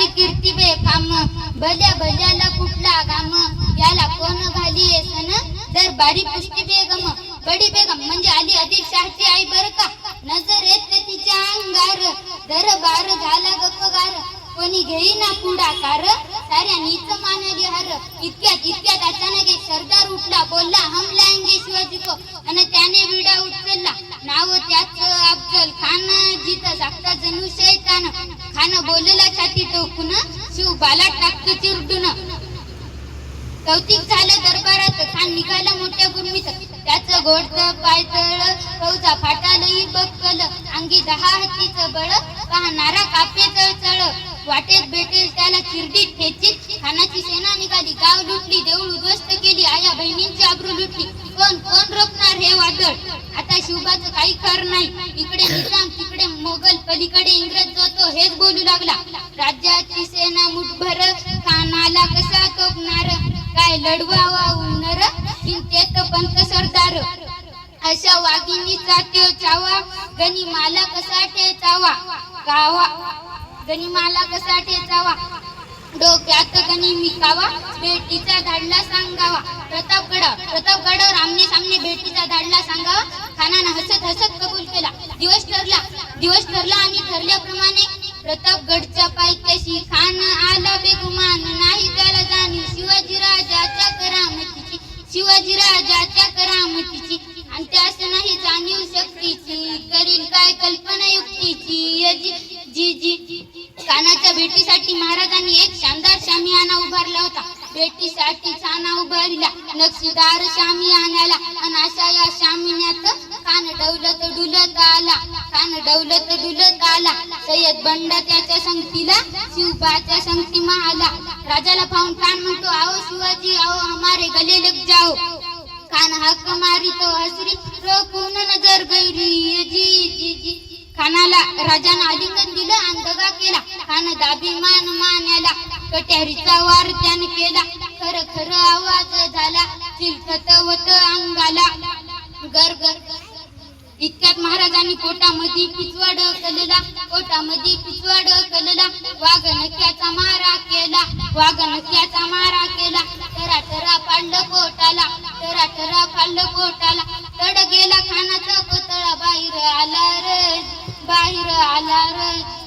कुळाची कीर्ती बे काम भल्या भल्याला कुठला गाम याला कोण घाली तर दरबारी पुष्टी बेगम. बडी बेगम म्हणजे आली अधिक शहाची आई बर का? नजर येत तिच्या अंगार. दरबार झाला गप्पगार. कोणी घेईना पुढाकार. साऱ्या नीच मानली हर. इतक्यात इतक्यात अचानक एक सरदार उठला. बोलला हम लाएंगे शिवाजी को. आणि त्याने विडा उचलला नाव त्याच अफजल खान जिथं सांगता जणू शैतान खान बोलला छाती टोकून शिव बाला टाकतो चिरडून. कौतिक झालं दरबारात खान निघाला मोठ्या गुरमीत त्याचं गोडत पायतळ फौजा फाटालही बक्कल. अंगी दहा हत्तीचं बळ पाहणारा कापे चळचळ वाटेत भेटेल त्याला चिरडी ठेचीत. खानाची सेना निघाली गाव लुटली देऊळ उद्ध्वस्त केली आया बहिणींची आबरू लुटली. कोण कोण? हे वादळ आता शिवबाच काही खर नाही. इकडे निजाम तिकडे मोगल पलीकडे इंग्रज जो तो हेच बोलू लागला. राज्याची सेना मुठभर कानाला कसा तोपणार? काय लढवावा उन्नर चिंतेत पंत सरदार. अशा वाघिणीचा त्यो चावा गनिमाला कसा ठेचावा? गावा गनिमाला कसा ठेचावा? डोक्यात कणी मिकावा भेटीचा धाडला सांगावा. प्रतापगड प्रतापगड रामने सामने भेटीचा धाडला सांगावा. खानानं हसत हसत कबूल केला. दिवस ठरला दिवस ठरला आणि ठरल्याप्रमाणे प्रतापगडच्या पायथ्याशी खान आला बेगुमान. नाही त्याला जाणीव शिवाजी राजाच्या करामतीची शिवाजी राजाच्या करामतीची. आणि त्यास नाही जाणीव शक्तीची. करील काय कल्पना युक्तीची. यजी- जी जी. कानाच्या भेटीसाठी महाराजांनी एक शानदार शामियाना उभारला होता. भेटीसाठी छाना उभारला. नक्षीदार शामियान्याला आणि अशा या शामियान्यात कान डवलत डुलत आला. कान डवलत डुलत आला. सय्यद बंड त्याच्या संगतीला शिवबाच्या संगती आला. राजाला पाहून कान म्हणतो आओ शिवाजी आओ हमारे गले लग जाओ. खान हक मारी तो हसरी रोखून नजर गैरी जी जी जी. खानाला राजानं आलिंगन दिलं आणि दगा केला. अभिमान मान्याला कट्यारीचा वार त्याने केला. खर खर आवाज झाला. चिलखत वत अंगाला. गर गर. इतक्यात महाराजांनी पोटामध्ये पिचवाड कलला. पोटामध्ये पिचवाड कलला. वाघनक्याचा मारा केला. वाघनक्याचा मारा केला. ठरा ठरा पाडलं कोटाला. ठरा ठरा पाडलं कोटाला. तड गेला खानाचा कोतळा बाहेर आला रे. बाहेर आला रे.